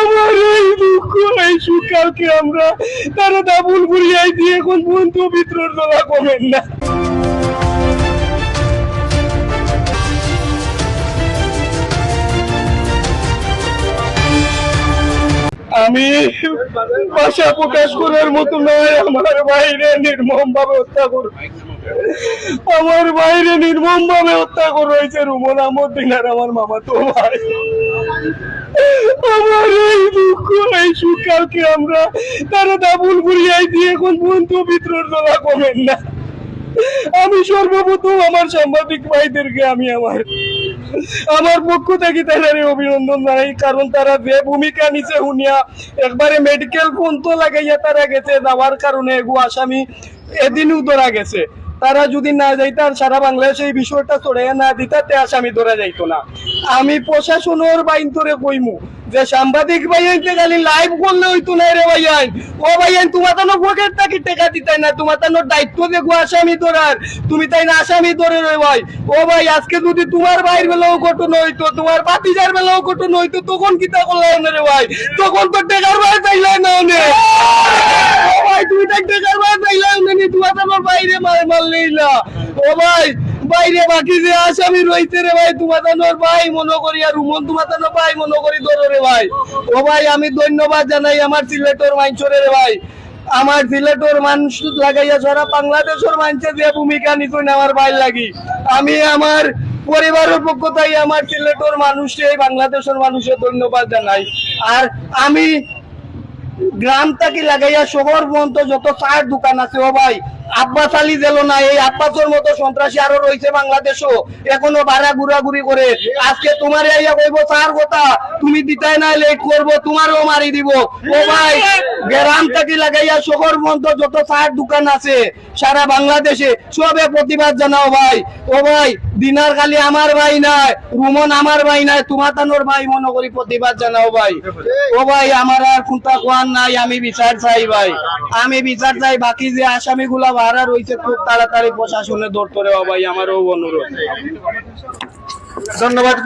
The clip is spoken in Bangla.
আমার এই দুঃখ, এই সুখ কালকে আমরা তারা দাবুল ঘুরিয়াই দিয়ে এখন বন্ধু বিদ্রোহ তোলা কমেন না। আমি ভাষা প্রকাশ করার মতো নয়, আমার বাইরে নির্মম ভাবে হত্যা করো আমার বাইরে নির্মম ভাবে হত্যা করে রয়েছে রুমন আহমদ্দিন আর আমার মামা তো ভাই। আমার এই দুঃখ, এই সুখ কালকে আমরা তারা দাবুল ঘুরিয়াই দিয়ে এখন পর্যন্ত বিদ্রোহ তোলা কমেন না। আমি সর্বপ্রথম আমার সাংবাদিক ভাইদেরকে আমি আমার আমার পক্ষ থেকে তাদের অভিনন্দন নাই কারণ তারা যে ভূমিকা নিচে শুনিয়া, একবারে মেডিকেল ফোন তো লাগাইয়া তারা গেছে, যাওয়ার কারণে এগু আসামি এদিনও ধরা গেছে। তারা যদি না যাইতার, সারা বাংলাদেশে এই বিষয়টা ছড়াইয়া না দিতাতে আসামি ধরা যাইতো না। আমি প্রশাসনের বাইন তোরে কইমু, যে সাংবাদিক ভাইয়াইতে খালি লাইভ করলে হইতো না রে ভাইয়াই ও ভাইয়াই তোমার তো পকেট থাকি, টেকা দিতাই না, তোমার তো দায়িত্ব দেখো আসামি ধরার। তুমি তাই না আসামি ধরে রে ভাই? ও ভাই, আজকে যদি তোমার ভাইয়ের বেলাও ঘটনা হইতো, তোমার বাতিজার বেলাও ঘটনা হইতো, তখন কিতা করলাম না রে ভাই? তখন তো টেকার ভাই চাইলাই না নে। ও ভাই, তুমি তাই টেকার ভাই চাইলাই না নি, তোমার তো বাইরে মার মারলেই না। ও ভাই বাইরে বাকি যে আসামি রইতে রে ভাই তোমার তানোর ভাই, মনে করি আর রুমন তোমার তানোর ভাই, মনে করি ধরো রে ভাই। ও ভাই, আমি ধন্যবাদ জানাই আমার সিলেটর মাইনচরে রে ভাই। আমার সিলেটর মানুষ লাগাইয়া সারা বাংলাদেশের মানুষের যে ভূমিকা নিতেন আমার ভাই লাগি। আমি আমার পরিবারের পক্ষ থেকে আমার সিলেটর মানুষকে, বাংলাদেশের মানুষের ধন্যবাদ জানাই। আর আমি গ্রাম থেকে লাগাইয়া শহর পর্যন্ত যত চায়ের দোকান আছে, ও ভাই, আব্বাস আলী দিল না, এই আব্বাসের মতো সন্ত্রাসী আরও রয়েছে বাংলাদেশও। এখনও ভাড়া ঘুরা ঘুরি করে। আজকে তোমার আইয়া কইব, চার কথা, তুমি দিতাই না, লেট করব, তোমারও মারি দিব। ও ভাই গ্রাম থেকে লাগাইয়া শহর যত দোকান আছে সারা বাংলাদেশে, সবে প্রতিবাদ জানাও ভাই। ও ভাই, দিনার খালি আমার ভাই নাই, রুমন আমার ভাই নাই ভাই মনে করি প্রতিবাদ জানাও ভাই। ও ভাই, আমার আর খুঁতা কোয়ান নাই, আমি বিচার চাই ভাই। আমি বিচার চাই, বাকি যে আসামি গুলা ভাড়া রয়েছে খুব তাড়াতাড়ি প্রশাসনে ধরতে ভাই, আমারও অনুরোধ। ধন্যবাদ।